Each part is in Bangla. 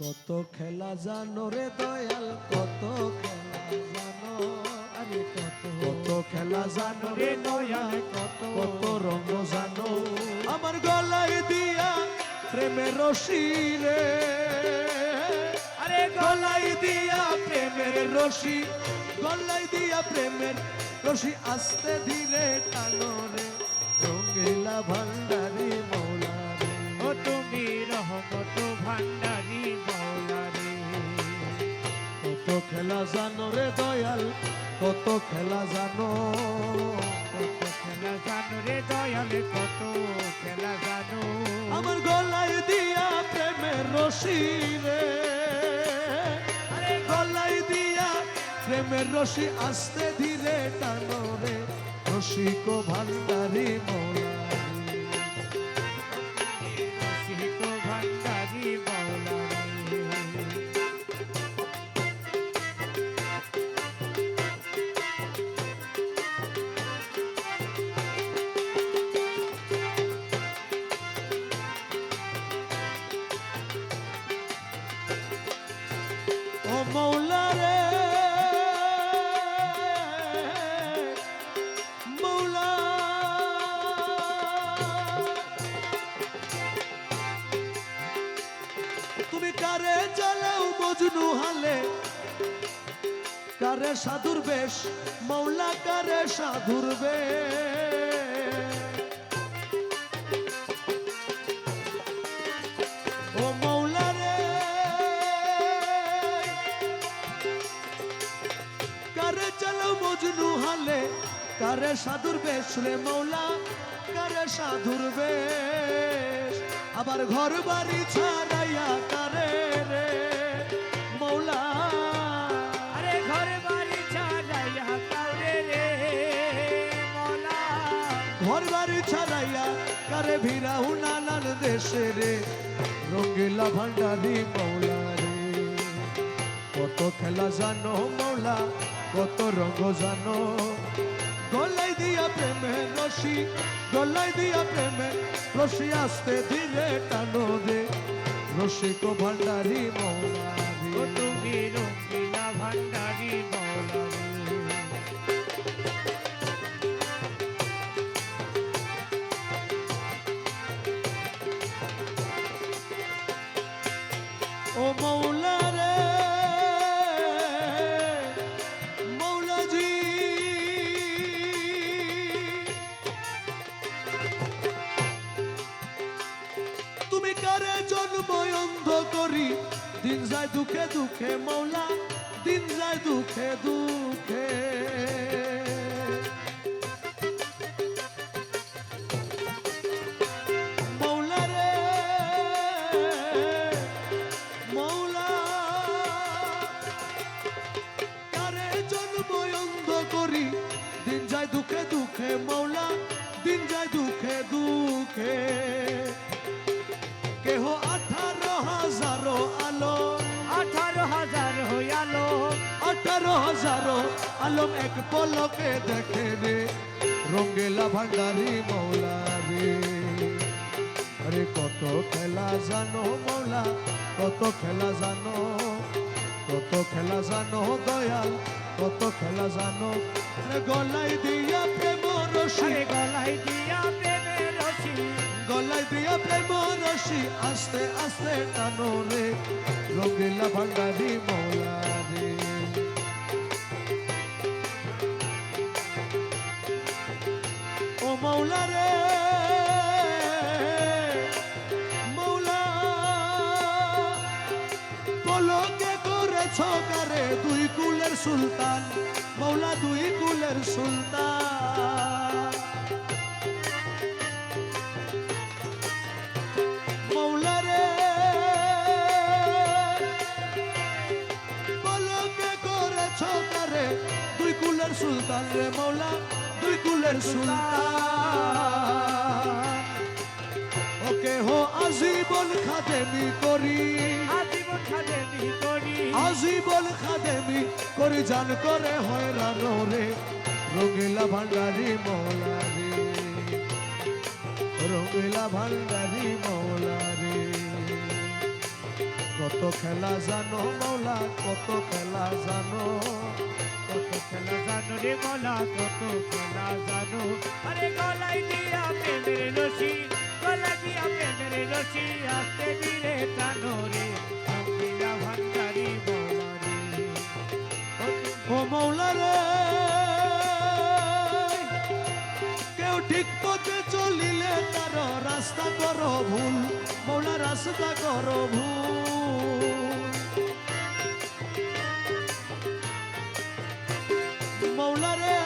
কত খেলা জানো রে দয়াল, কত খেলা জানো? কত খেলা জানো রে দয়াল, কত কত রঙ জানো? আমার গলায় দিয়া প্রেমের রশি রে। আরে গলায় দিয়া প্রেমের রশি, গলায় দিয়া প্রেমের রশি আস্তে ধীরে টানো রে। রঙিলা ভান্ডারি খেলা জানো রে দয়াল, কত খেলা জানো? কত খেলা জানো রে দয়ালে, কত খেলা জানো? আমার গলায় দিয়া প্রেমের রশি রে। গলায় দিয়া প্রেমের রশি আস্তে ধীরে টানো রে। রসিক ভান্ডারি মৌলা রে। মৌলা। তুমি কারে হালে? কারে সাধুর বেশ? মৌলা কারে সাধুর বেশ? হালে কারে সাধুর বেশ রে মৌলা কারে সাধুর বেশ? আবার ঘর বাড়ি ছাড়াইয়া কারে রে মৌলা? আরে ঘর বাড়ি ছাড়াইয়া কাউরে রে মৌলা? ঘর বাড়ি ছাড়াইয়া কারে ভিড়াও নানান দেশে রে? রঙ্গিলা ভান্ডারি মৌলা রে। কত খেলা জানো মৌলা কত রঙ জানো? গলাই দিয়া প্রেমে রশি, গলাই দিয়া প্রেমে রশি আসতে ধীরে টানো রে। রসিক ভান্ডারি মৌলা ও রে তুমি রঙ্গিলা ভান্ডারি মৌলারে। ও মৌলা দুঃখে দুঃখে মৌলা দিন যায় দুঃখে দুঃখে। আলম এক পলকে দেখে রে রঙ্গেলা ভান্ডারি মৌলা রে। আরে কত খেলা জানো মৌলা কত খেলা জানো কত খেলা জানো দয়াল কত খেলা জানো। আরে গলাই দিয়া প্রেম আরে গলাই দিয়া প্রেমের রশি গলাই দিয়া প্রেম রশি আস্তে আস্তে টানো রে রঙ্গিলা ভান্ডারি মৌলা রে। মৌলা রে মৌলা, পলকে করেছ কারে দুই কুলের সুলতান, মৌলা দুই কুলের সুলতান। মৌলা রে পলকে করেছ কারে দুই কুলের সুলতান রে মৌলা। দুই কুলের সুলতান ওকে হো আজীবন খাদেমি করি আজীবন খাদেমি করি আজীবন খাদেমি করি জান করে হয়রান রে রঙিলা ভান্ডারি মৌলা রে রঙিলা ভান্ডারি মৌলা রে কত খেলা জানো মৌলা, কত খেলা জানো? কত খেলা জানো রে মলা, কত খেলা জানো? আরে গলায় দিয়া প্রেমের রশি গলায় দিয়া প্রেমের রশি, আস্তে ধীরে টানো রে। রঙ্গিলা ভান্ডারি বলা রে। ও মৌলা রে, কেউ ঠিক পথে চলিলে তার রাস্তা করো ভুল। মৌলা রাস্তা করো ভুল মৌলা রে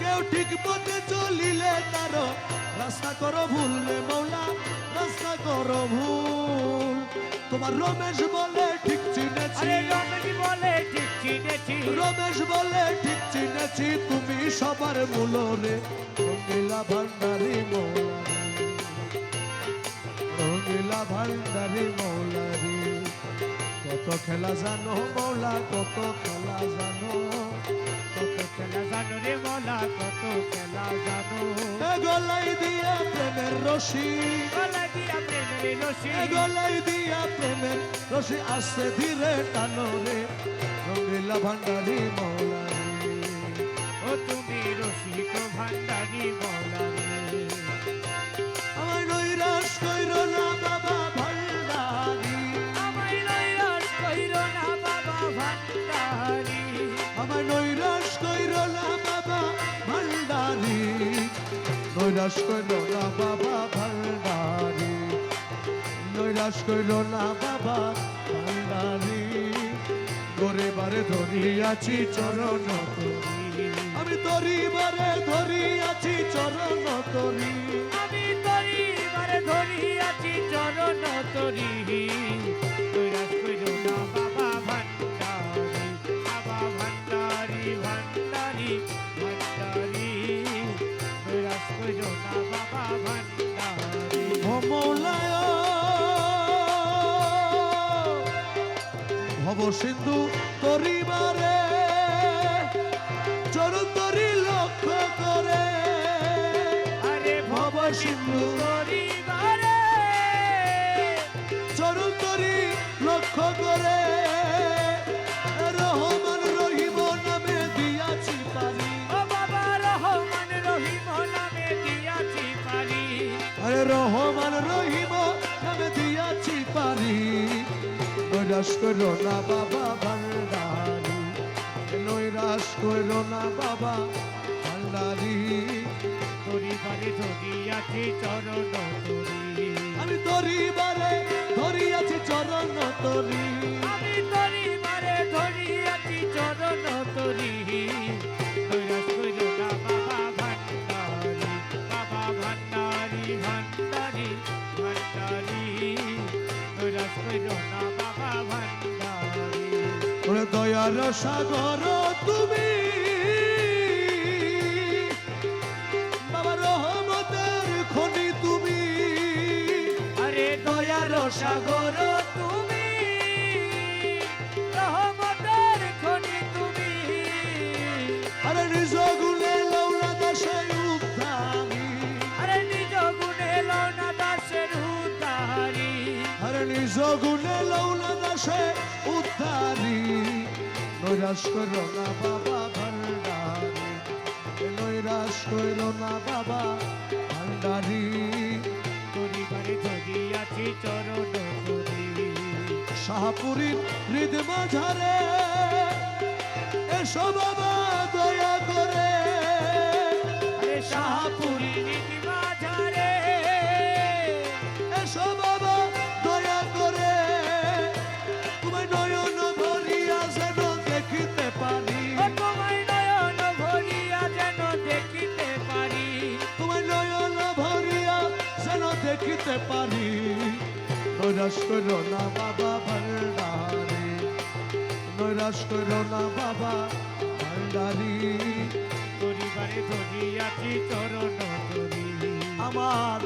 কেউ ঠিক পথে চলিলে তার রাস্তা করো ভুল রে মৌলা রাস্তা করো ভুল। তোমার রমেশ বলে ঠিক চিনেছি। রমেশ বলে ঠিক চিনেছি। রমেশ বলে ঠিক চিনেছি তুমি সবার মূল রে রঙ্গিলা ভান্ডারি মৌলারি রঙ্গিলা ভান্ডারি মৌলারি। কত খেলা জানো মৌলা কত খেলা জানো। কত খেলা জানো রে মলা কত খেলা জানো। গলাই দিয়া প্রেমের রশি। গলায় দিয়া প্রেমের রশি। গলাই দিয়া প্রেমের রশি আসছে ধীরে টানো রে। রঙ্গিলা ভান্ডারি মৌলারি নৈরাশ কইর না বাবা ভান্ডারি নৈরাশ কইর না বাবা ভান্ডারি গরে বারে ধরিয়াছি, চরণ তোরি। আমি তরি বারে ধরিয়াছি, চরণ তোরি। আমি তরি বারে ধরি আছি চরণ তরি। নৈরাশ কইরো না ভব সিন্ধু তরিবারে চরণ তরি লক্ষ্য করে। আরে ভব সিন্ধু পরিবারে চরণ তরি লক্ষ্য করে। রহমান রহিম নামে দিয়াছি পারি। বাবা রহমান রহিম নামে দিয়াছি পারি। আরে রহমান নৈরাশ করো না বাবা ভান্ডারি। নৈরাস করো না বাবা ভান্ডারি। পরিবারে ধরিয়াছি চরণ তরি। আমি তরি বারে ধরিয়াছি চরণ তরি। দয়ার সাগর তুমি। বাবা, রহমতের খনি তুমি। আরে, দয়ার সাগর তুমি। রহমতের খনি তুমি। আরে, নিজ গুণে লৌলা দাসে উদ্ধারি। আরে, নিজ গুণে লনা দাসের উদ্ধারি। আরে, নিজ গুণে লৌলা দাসে উদ্ধারি। নৈরাশ করো না বাবা ভান্ডারি। নৈরাশ করো না বাবা ভান্ডারি। পরিবারে ধরিয়াছি চরণ তরি হৃদ মাঝারে এসো বাবা। নৈরাশ করো না বাবা ভান্ডারি। নৈরাশ করো না বাবা ভান্ডারি। পরিবারে ধরিয়াছি চরণ ধরি। আমার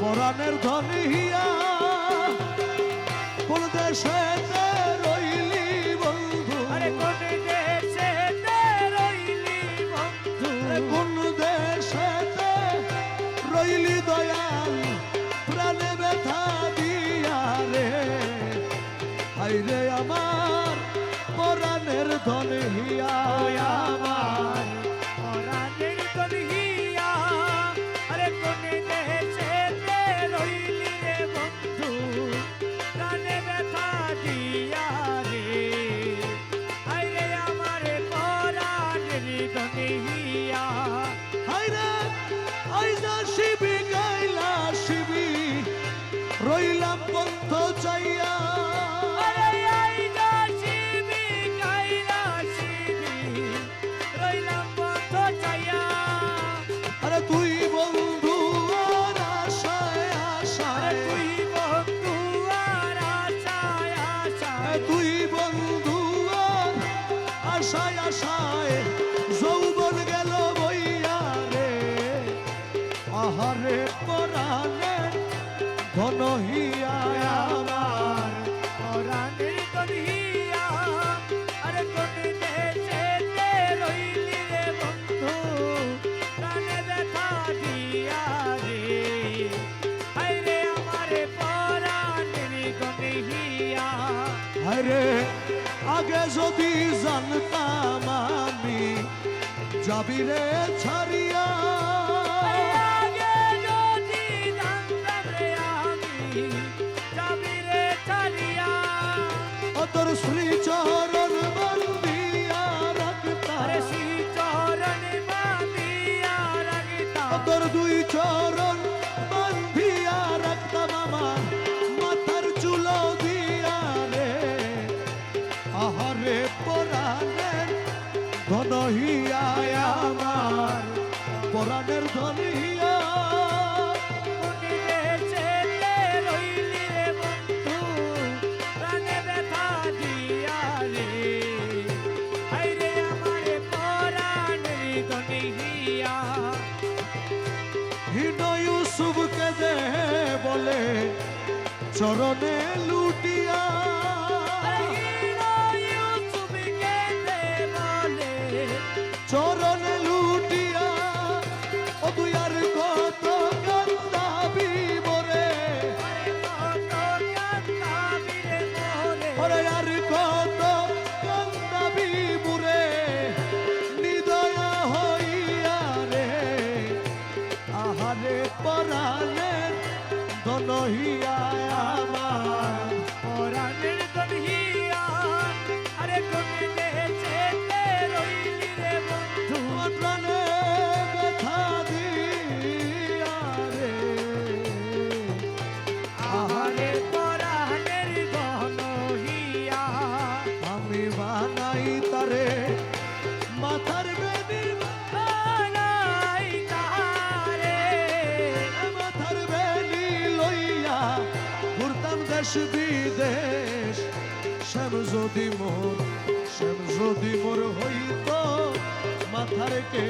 পরাণের ধনি হিয়া। কোন দেশে বন্ধু আর আশায় আশায়। যৌবন গেল বইয়া রে। আহারে পরাণে ধন আমার পরাণের কনিয়া আরে কোন দেশেতে রইলি রে বন্ধু প্রাণে ব্যথা দিয়া রে হায়রে আমারে পরাণের কনিয়া আরে, আগে যদি জানতাম আমি, যাবি রে ছাড়িয়া তোর শ্রী চরণ বন্দিয়া রাখতাম শ্রী চরণে বাঁধিয়া রাখিতাম তোর দুই চরণ বান্ধিয়া রাখতাম আমার মাথার চুলো দিয়া রে। আহারে পরাণের ধন হিয়া আমার পরাণের ধন চরণে লুটিয়া দেশ বিদেশ শ্যাম যদি মোর শ্যাম যদি মোর হইত মাথার কে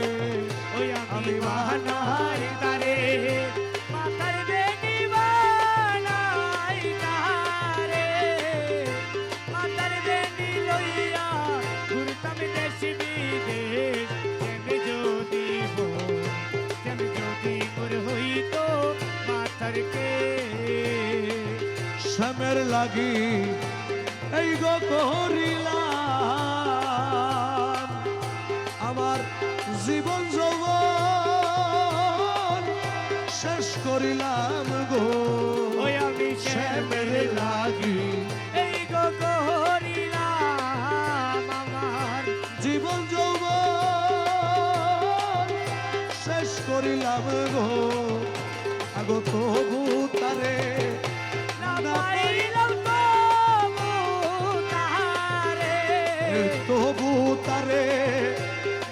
ওই আমি বানাই তারে শ্যামের লাগি এই গো করিলাম আমার জীবন যৌবন শেষ করিলাম গো। আমি শ্যামের লাগি এই গো করিলাম আমার জীবন যৌবন শেষ করিলাম গো। আগো তবু তারে তবু তারে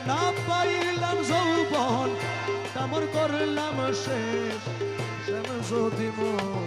না পাইলাম যৌবন কামর করলাম শেষ। যদি মোর